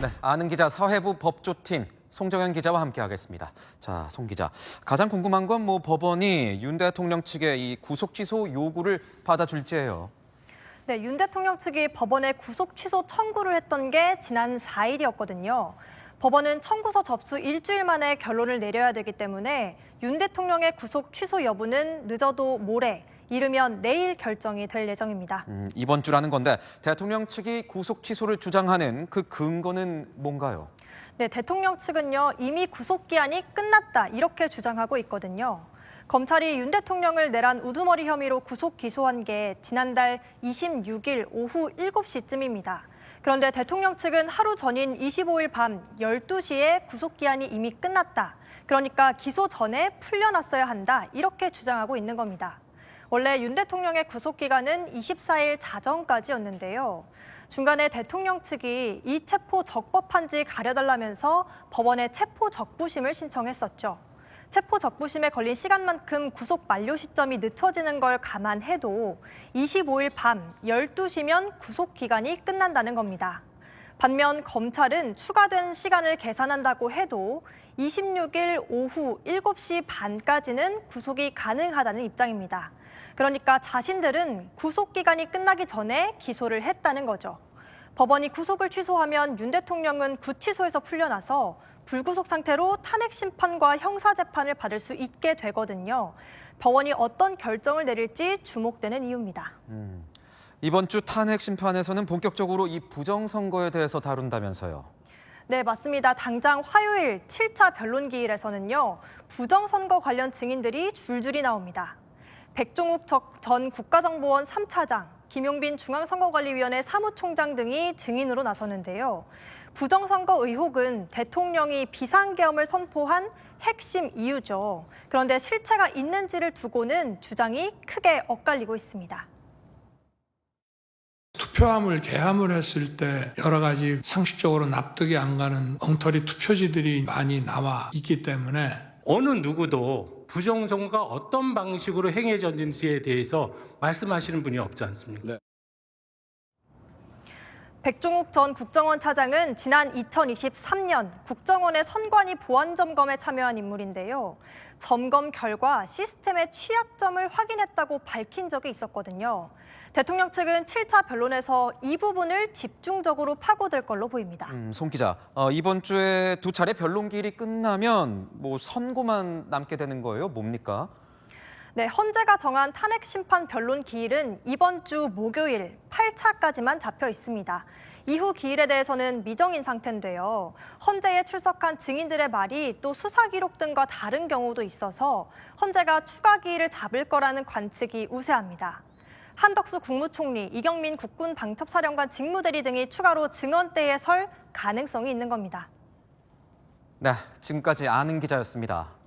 네, 아는 기자 사회부 법조팀 송정현 기자와 함께하겠습니다. 자, 송 기자, 가장 궁금한 건 뭐 법원이 윤 대통령 측의 이 구속 취소 요구를 받아줄지예요. 네, 윤 대통령 측이 법원에 구속 취소 청구를 했던 게 지난 4일이었거든요. 법원은 청구서 접수 일주일 만에 결론을 내려야 되기 때문에 윤 대통령의 구속 취소 여부는 늦어도 모레, 이르면 내일 결정이 될 예정입니다. 음, 이번 주라는 건데 대통령 측이 구속 취소를 주장하는 그 근거는 뭔가요? 네, 대통령 측은요 이미 구속 기한이 끝났다 이렇게 주장하고 있거든요. 검찰이 윤 대통령을 내란 우두머리 혐의로 구속 기소한 게 지난달 26일 오후 7시쯤입니다. 그런데 대통령 측은 하루 전인 25일 밤 12시에 구속 기한이 이미 끝났다. 그러니까 기소 전에 풀려났어야 한다. 이렇게 주장하고 있는 겁니다. 원래 윤 대통령의 구속 기간은 24일 자정까지였는데요. 중간에 대통령 측이 이 체포 적법한지 가려달라면서 법원에 체포 적부심을 신청했었죠. 체포 적부심에 걸린 시간만큼 구속 만료 시점이 늦춰지는 걸 감안해도 25일 밤 12시면 구속 기간이 끝난다는 겁니다. 반면 검찰은 추가된 시간을 계산한다고 해도 26일 오후 7시 반까지는 구속이 가능하다는 입장입니다. 그러니까 자신들은 구속 기간이 끝나기 전에 기소를 했다는 거죠. 법원이 구속을 취소하면 윤 대통령은 구치소에서 풀려나서 불구속 상태로 탄핵 심판과 형사 재판을 받을 수 있게 되거든요. 법원이 어떤 결정을 내릴지 주목되는 이유입니다. 이번 주 탄핵 심판에서는 본격적으로 이 부정 선거에 대해서 다룬다면서요. 네, 맞습니다. 당장 화요일 7차 변론기일에서는요, 부정선거 관련 증인들이 줄줄이 나옵니다. 백종욱 적- 전 국가정보원 3차장, 김용빈 중앙선거관리위원회 사무총장 등이 증인으로 나서는데요. 부정선거 의혹은 대통령이 비상계엄을 선포한 핵심 이유죠. 그런데 실체가 있는지를 두고는 주장이 크게 엇갈리고 있습니다. 투표함을 개함을 했을 때 여러 가지 상식적으로 납득이 안 가는 엉터리 투표지들이 많이 나와 있기 때문에 어느 누구도 부정선거가 어떤 방식으로 행해졌는지에 대해서 말씀하시는 분이 없지 않습니까? 백종욱 전 국정원 차장은 지난 2023년 국정원의 선관위 보안 점검에 참여한 인물인데요. 점검 결과 시스템의 취약점을 확인했다고 밝힌 적이 있었거든요. 대통령 측은 7차 변론에서 이 부분을 집중적으로 파고들 걸로 보입니다. 음, 송 기자, 어, 이번 주에 두 차례 변론기일이 끝나면 뭐 선고만 남게 되는 거예요? 뭡니까? 네, 헌재가 정한 탄핵 심판 변론 기일은 이번 주 목요일 8차까지만 잡혀 있습니다. 이후 기일에 대해서는 미정인 상태인데요. 헌재에 출석한 증인들의 말이 또 수사 기록 등과 다른 경우도 있어서 헌재가 추가 기일을 잡을 거라는 관측이 우세합니다. 한덕수 국무총리, 이경민 국군 방첩사령관 직무대리 등이 추가로 증언대에 설 가능성이 있는 겁니다. 네, 지금까지 아는 기자였습니다.